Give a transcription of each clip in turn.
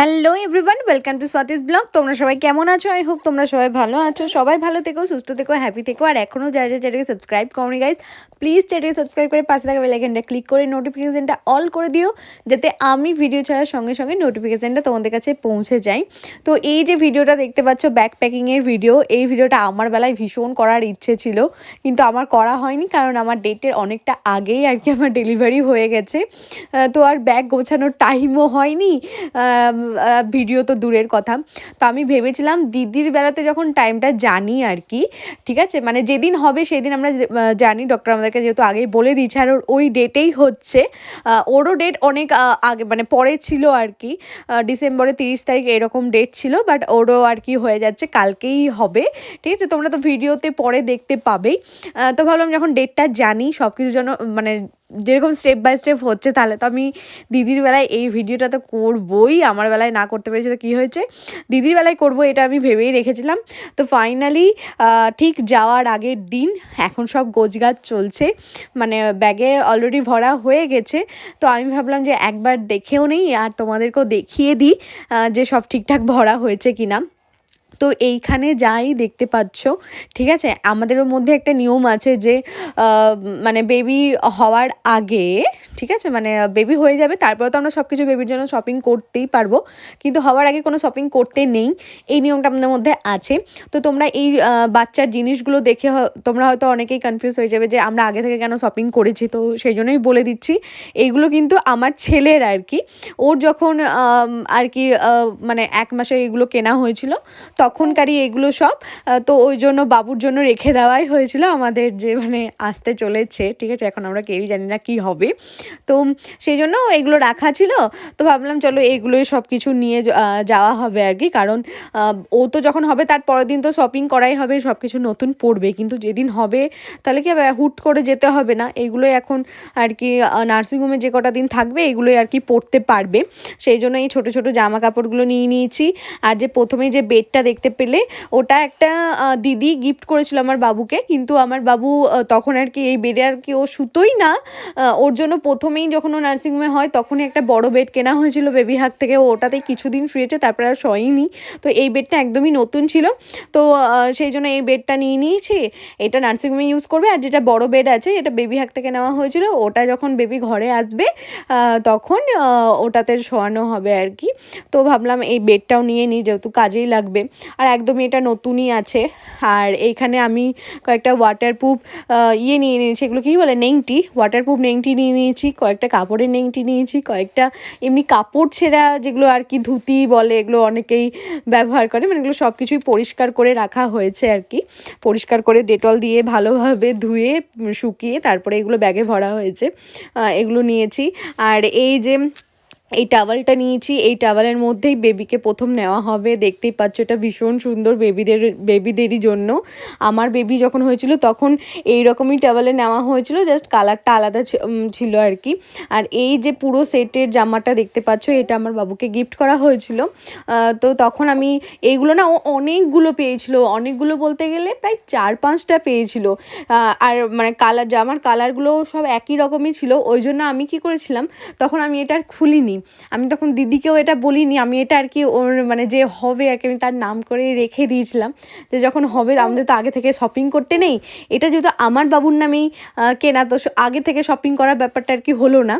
Hello everyone welcome to Swati's blog তোমরা সবাই কেমন আছো? আই হোপ তোমরা সবাই ভালো আছো। সবাই ভালো থেকো, সুস্থ থেকো হ্যাপি থেকো। আর এখনও যা যা চ্যানেলকে সাবস্ক্রাইব করনি গাইজ প্লিজ চ্যানেলকে সাবস্ক্রাইব করে পাশে থাকা বেলাইকেনটা ক্লিক করে নোটিফিকেশানটা অল করে দিও, যাতে আমি ভিডিও ছাড়ার সঙ্গে সঙ্গে নোটিফিকেশানটা তোমাদের কাছে পৌঁছে যায়। তো এই যে ভিডিওটা দেখতে পাচ্ছ ব্যাক প্যাকিংয়ের ভিডিও এই ভিডিওটা আমার বেলায় ভীষণ করার ইচ্ছে ছিল, কিন্তু আমার করা হয়নি, কারণ আমার ডেটের অনেকটা আগেই আর কি আমার ডেলিভারি হয়ে গেছে। তো আর ব্যাগ গোছানোর টাইমও হয়নি। ভিডিও তো দূরের কথা। তো আমি ভেবেছিলাম দিদির বেলাতে যখন টাইমটা জানি আর কি ঠিক আছে? মানে যেদিন হবে সেদিন আমরা জানি ডক্টর আমাদেরকে যেহেতু আগেই বলে দিয়েছে আর ওই ডেটেই হচ্ছে। ওরও ডেট অনেক আগে মানে পরে ছিল আর কি। আহ, ডিসেম্বরের তিরিশ তারিখ এরকম ডেট ছিল বাট ওরও আর কি হয়ে যাচ্ছে কালকেই হবে। ঠিক আছে? তোমরা তো ভিডিওতে পরে দেখতে পাবেই। তো ভাবলাম যখন ডেটটা জানি সব কিছু যেন মানে যেরকম স্টেপ বাই স্টেপ হচ্ছে, তাহলে তো আমি দিদির বেলায় এই ভিডিওটা তো করবই। আমার বেলায় না করতে পেরেছি তো কী হয়েছে? দিদির বেলায় করব এটা আমি ভেবেই রেখেছিলাম। তো ফাইনালি ঠিক যাওয়ার আগের দিন এখন সব গোছগাছ চলছে। মানে ব্যাগে অলরেডি ভরা হয়ে গেছে। তো আমি ভাবলাম যে একবার দেখেও নেই আর তোমাদেরকেও দেখিয়ে দিই যে সব ঠিকঠাক ভরা হয়েছে কিনা। তো এইখানে যাই দেখতে পাচ্ছ, ঠিক আছে? আমাদেরও মধ্যে একটা নিয়ম আছে যে মানে বেবি হওয়ার আগে, ঠিক আছে? মানে বেবি হয়ে যাবে, তারপরে তো আমরা সব কিছু বেবির জন্য শপিং করতেই পারব। কিন্তু হওয়ার আগে কোনো শপিং করতে নেই, এই নিয়মটা আমাদের মধ্যে আছে। তো তোমরা এই বাচ্চার জিনিসগুলো দেখে তোমরা হয়তো অনেকেই কনফিউজ হয়ে যাবে যে, আমরা আগে থেকে কেন শপিং করেছি? তো সেই জন্যই বলে দিচ্ছি। এইগুলো কিন্তু আমার ছেলের আর কি। ওর যখন আর কি মানে এক মাসে এগুলো কেনা হয়েছিল তখনকারই এগুলো সব। তো ওই জন্য বাবুর জন্য রেখে দেওয়াই হয়েছিল আমাদের যে মানে আসতে চলেছে। ঠিক আছে, এখন আমরা কেউই জানি না কি হবে। তো সেই জন্য এগুলো রাখা ছিল। তো ভাবলাম চলো এগুলোই সব কিছু নিয়ে যাওয়া হবে আর কি। কারণ ও তো যখন হবে তার পরের দিন তো শপিং করাই হবে সব কিছু নতুন পড়বে। কিন্তু যেদিন হবে, তাহলে কি হুট করে যেতে হবে না। এগুলোই এখন আর কি নার্সিংহোমে যে কটা দিন থাকবে, এগুলোই আর কি পড়তে পারবে। সেই জন্য এই ছোটো ছোটো জামা কাপড়গুলো নিয়ে নিয়েছি। আর যে প্রথমে যে বেডটা দেখতে পেলে। ওটা একটা দিদি গিফট করেছিল আমার বাবুকে। কিন্তু আমার বাবু তখন আর কি এই বেডে আর কি ও শুতোই না। ওর জন্য প্রথমেই যখন ও নার্সিংহোমে হয়, তখনই একটা বড় বেড কেনা হয়েছিল বেবি হাক থেকে। ও ওটাতেই কিছুদিন শুয়েছে, তারপরে আর শোয়নি। তো এই বেডটা একদমই নতুন ছিল। তো সেই জন্য এই বেডটা নিয়ে নিয়েছি। এটা নার্সিংহোমে ইউজ করবে। আর যেটা বড় বেড আছে, এটা বেবি হাক থেকে নেওয়া হয়েছিল। ওটা যখন বেবি ঘরে আসবে তখন ওটাতে শোয়ানো হবে আর কি। তো ভাবলাম এই বেডটাও নিয়ে নিই, যেহেতু কাজেই লাগবে। আর একদমই এটা নতুনই আছে। আর এইখানে আমি কয়েকটা ওয়াটারপ্রুফ ইয়ে নিয়ে নিয়েছি, এগুলো কী বলে, নেংটি ওয়াটারপ্রুফ নেংটি নিয়ে নিয়েছি, কয়েকটা কাপড়ের নেংটি নিয়েছি, কয়েকটা এমনি কাপড় ছেঁড়া যেগুলো আর কি ধুতি বলে, এগুলো অনেকেই ব্যবহার করে মানে এগুলো সব কিছুই পরিষ্কার করে রাখা হয়েছে আর কি। পরিষ্কার করে ডেটল দিয়ে ভালোভাবে ধুয়ে, শুকিয়ে তারপরে এগুলো ব্যাগে ভরা হয়েছে এগুলো নিয়েছি। আর এই যে এই টাওয়ালটা নিয়েছি, এই টাওয়ালের মধ্যেই বেবিকে প্রথম নেওয়া হবে। দেখতেই পাচ্ছ, এটা ভীষণ সুন্দর বেবিদের বেবিদেরই জন্য। আমার বেবি যখন হয়েছিল তখন এই রকমই টাওয়ালে নেওয়া হয়েছিল জাস্ট কালারটা আলাদা ছিল আর কি। আর এই যে পুরো সেটের জামাটা দেখতে পাচ্ছ, এটা আমার বাবুকে গিফট করা হয়েছিল। তো তখন আমি এইগুলো না, ও অনেকগুলো পেয়েছিল। অনেকগুলো বলতে গেলে প্রায় চার পাঁচটা পেয়েছিল আর মানে কালার জামার কালারগুলো সব একই রকমই ছিল। ওই জন্য আমি কি করেছিলাম, তখন আমি এটা আর খুলিনি। আমি তখন দিদিকেও এটা বলিনি আমি এটা আর কি ওর মানে যে হবে আর কি আমি তার নাম করে রেখে দিয়েছিলাম যে যখন হবে আমাদের তো আগে থেকে শপিং করতে নেই। এটা যেহেতু আমার বাবুর নামেই কেনা তো আগে থেকে শপিং করার ব্যাপারটা আর কি হলো না।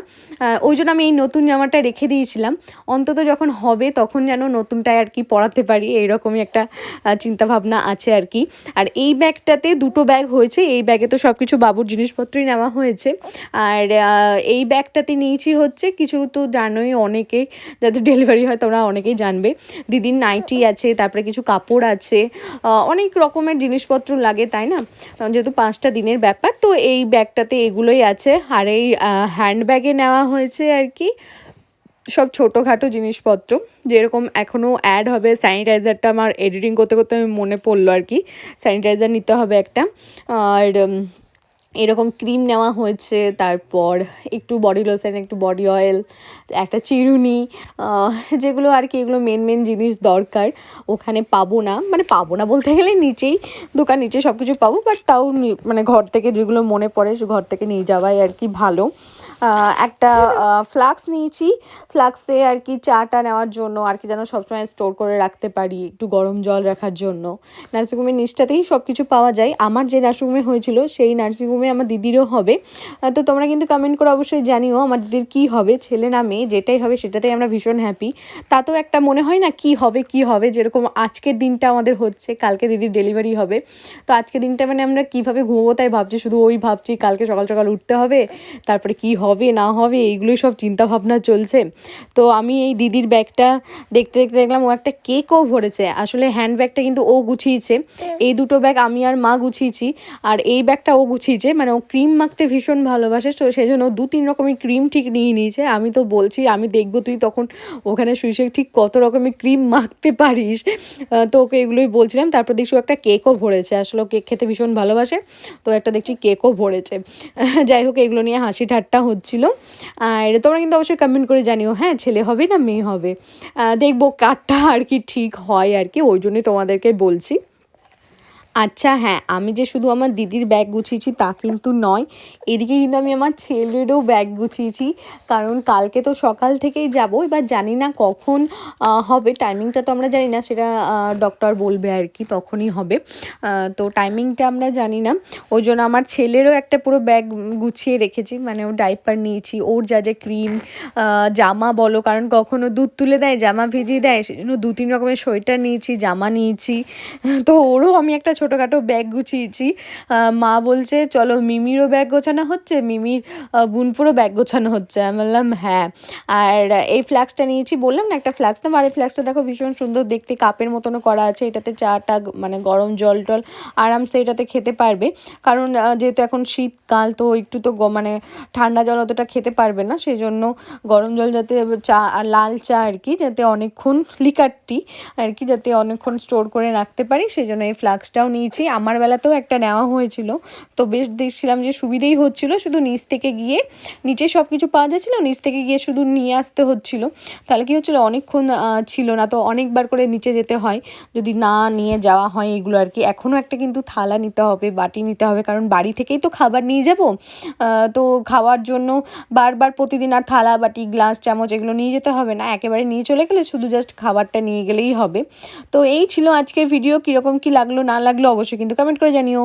ওই জন্য আমি এই নতুন জামাটা রেখে দিয়েছিলাম। অন্তত যখন হবে তখন যেন নতুনটাই আর কি পরাতে পারি এইরকমই একটা চিন্তাভাবনা আছে আর কি। আর এই ব্যাগটাতে দুটো ব্যাগ হয়েছে এই ব্যাগে তো সব কিছু বাবুর জিনিসপত্রই নেওয়া হয়েছে। আর এই ব্যাগটাতে নিয়েছি হচ্ছে কিছু তো জানোই অনেকেই, যাদের ডেলিভারি হয় তোমরা অনেকেই জানবে। দিদির নাইটি আছে, তারপরে কিছু কাপড় আছে অনেক রকমের জিনিসপত্র লাগে, তাই না? যেহেতু পাঁচটা দিনের ব্যাপার, তো এই ব্যাগটাতে এগুলোই আছে। আর এই হ্যান্ড ব্যাগে নেওয়া হয়েছে আর কি। সব ছোটোখাটো জিনিসপত্র, যেরকম এখনও অ্যাড হবে। স্যানিটাইজারটা আমার এডিটিং করতে করতে মনে পড়ল আর কি। স্যানিটাইজার নিতে হবে একটা। আর এরকম ক্রিম নেওয়া হয়েছে, তারপর একটু বডি লোশন একটু বডি অয়েল একটা চিরুনি যেগুলো আর কি এগুলো মেন মেন জিনিস দরকার। ওখানে পাবো না মানে পাবো না বলতে গেলে নিচেই দোকান নিচে সব কিছু পাবো বাট তাও মানে ঘর থেকে যেগুলো মনে পড়ে ঘর থেকে নিয়ে যাওয়াই আর কি ভালো। একটা ফ্লাক্স নিয়েছি। ফ্লাক্সে আর কি চাটা নেওয়ার জন্য আর কি যেন সবসময় স্টোর করে রাখতে পারি, একটু গরম জল রাখার জন্য। নার্সিংহোমের নিচটাতেই সব কিছু পাওয়া যায়। আমার যে নার্সিংহোমে হয়েছিল, সেই নার্সিংহোমে আমার দিদিরও হবে। তো তোমরা কিন্তু কমেন্ট করে অবশ্যই জানিও আমার দিদির কী হবে, ছেলে না মেয়ে, যেটাই হবে সেটাতেই আমরা ভীষণ হ্যাপি তাতেও একটা মনে হয় না কি হবে কি হবে, যেরকম আজকের দিনটা আমাদের হচ্ছে, কালকে দিদির ডেলিভারি হবে। তো আজকের দিনটা মানে আমরা কীভাবে ঘুমবো তাই ভাবছি, শুধু ওই ভাবছি কালকে সকাল সকাল উঠতে হবে, তারপরে কি হবে না হবে, এইগুলোই সব চিন্তা ভাবনা চলছে। তো আমি এই দিদির ব্যাগটা দেখতে দেখতে দেখলাম, ও একটা কেকও ভরেছে। আসলে হ্যান্ড ব্যাগটা কিন্তু ও গুছিয়েছে। এই দুটো ব্যাগ আমি আর মা গুছিয়েছি। আর এই ব্যাগটা ও গুছিয়েছে মানে ও ক্রিম মাখতে ভীষণ ভালোবাসে, তো সেই জন্য দু তিন রকমের ক্রিম ঠিক নিয়ে নিয়েছে। আমি তো বলছি, আমি দেখব তুই তখন ওখানে শুয়ে শুয়ে ঠিক কত রকমের ক্রিম মাখতে পারিস। তো ওকে এগুলোই বলছিলাম। তারপর দেখছি একটা কেকও ভরেছে। আসলে কেক খেতে ভীষণ ভালোবাসে, তো একটা দেখছি কেকও ভরেছে। যাই হোক, এগুলো নিয়ে হাসি ঠাট্টা হচ্ছিল আর তোমরা কিন্তু অবশ্যই কমেন্ট করে জানিও হ্যাঁ ছেলে হবে না মেয়ে হবে? দেখব কারটা আর কি ঠিক হয় আর কি, ওই জন্যই তোমাদেরকে বলছি। আচ্ছা হ্যাঁ আমি যে শুধু আমার দিদির ব্যাগ গুছিয়েছি তা কিন্তু নয়। এদিকে কিন্তু আমি আমার ছেলেরও ব্যাগ গুছিয়েছি। কারণ কালকে তো সকাল থেকেই যাব, এবার জানি না কখন হবে। টাইমিংটা তো আমরা জানি না, সেটা ডক্টর বলবে আর কি, তখনই হবে। তো টাইমিংটা আমরা জানি না। ওই জন্য আমার ছেলেরও একটা পুরো ব্যাগ গুছিয়ে রেখেছি মানে ও ডাইপার নিয়েছি, ওর যা যা ক্রিম জামা বলো, কারণ কখনো দুধ তুলে দেয়, জামা ভিজিয়ে দেয়, সেজন্য দু তিন রকমের সোয়েটার নিয়েছি, জামা নিয়েছি। তো ওরও আমি একটা ছোটোখাটো ব্যাগ গুছিয়েছি। মা বলছে, চলো মিমিরও ব্যাগ গোছানো হচ্ছে, মিমির বুনপুরও ব্যাগ গোছানো হচ্ছে। আমি বললাম হ্যাঁ। আর এই ফ্ল্যাক্সটা নিয়েছি, বললাম না একটা ফ্ল্যাক্স না আর এই ফ্ল্যাক্সটা দেখো ভীষণ সুন্দর, দেখতে কাপের মতনও করা আছে। এটাতে চাটা মানে গরম জল টল, আরামসে এটাতে খেতে পারবে। কারণ যেহেতু এখন শীতকাল, তো একটু তো মানে ঠান্ডা জল অতটা খেতে পারবে না। সেই জন্য গরম জল যাতে চা আর লাল চা আর কি, যাতে অনেকক্ষণ লিকার টি আর কি, যাতে অনেকক্ষণ স্টোর করে রাখতে পারি সেই জন্য এই ফ্লাক্সটাও নিয়েছি। আমার বেলাতেও একটা নেওয়া হয়েছিল। তো বেশ দেখছিলাম যে সুবিধেই হচ্ছিল। শুধু নিচ থেকে গিয়ে নিচে সব কিছু পাওয়া যাচ্ছিল, নিচ থেকে গিয়ে শুধু নিয়ে আসতে হচ্ছিল। তাহলে কি হচ্ছিল, অনেকক্ষণ ছিল না। তো অনেকবার করে নিচে যেতে হয়। যদি না নিয়ে যাওয়া হয় এগুলো আর কি। এখনও একটা কিন্তু থালা নিতে হবে, বাটি নিতে হবে। কারণ বাড়ি থেকেই তো খাবার নিয়ে যাব। তো খাওয়ার জন্য বারবার প্রতিদিন আর থালা, বাটি, গ্লাস, চামচ এগুলো নিয়ে যেতে হবে না। একেবারে নিয়ে চলে গেলে শুধু জাস্ট খাবারটা নিয়ে গেলেই হবে। তো এই ছিল আজকের ভিডিও। কীরকম কী লাগল, না লাগল অবশ্যই কিন্তু কমেন্ট করে জানিও।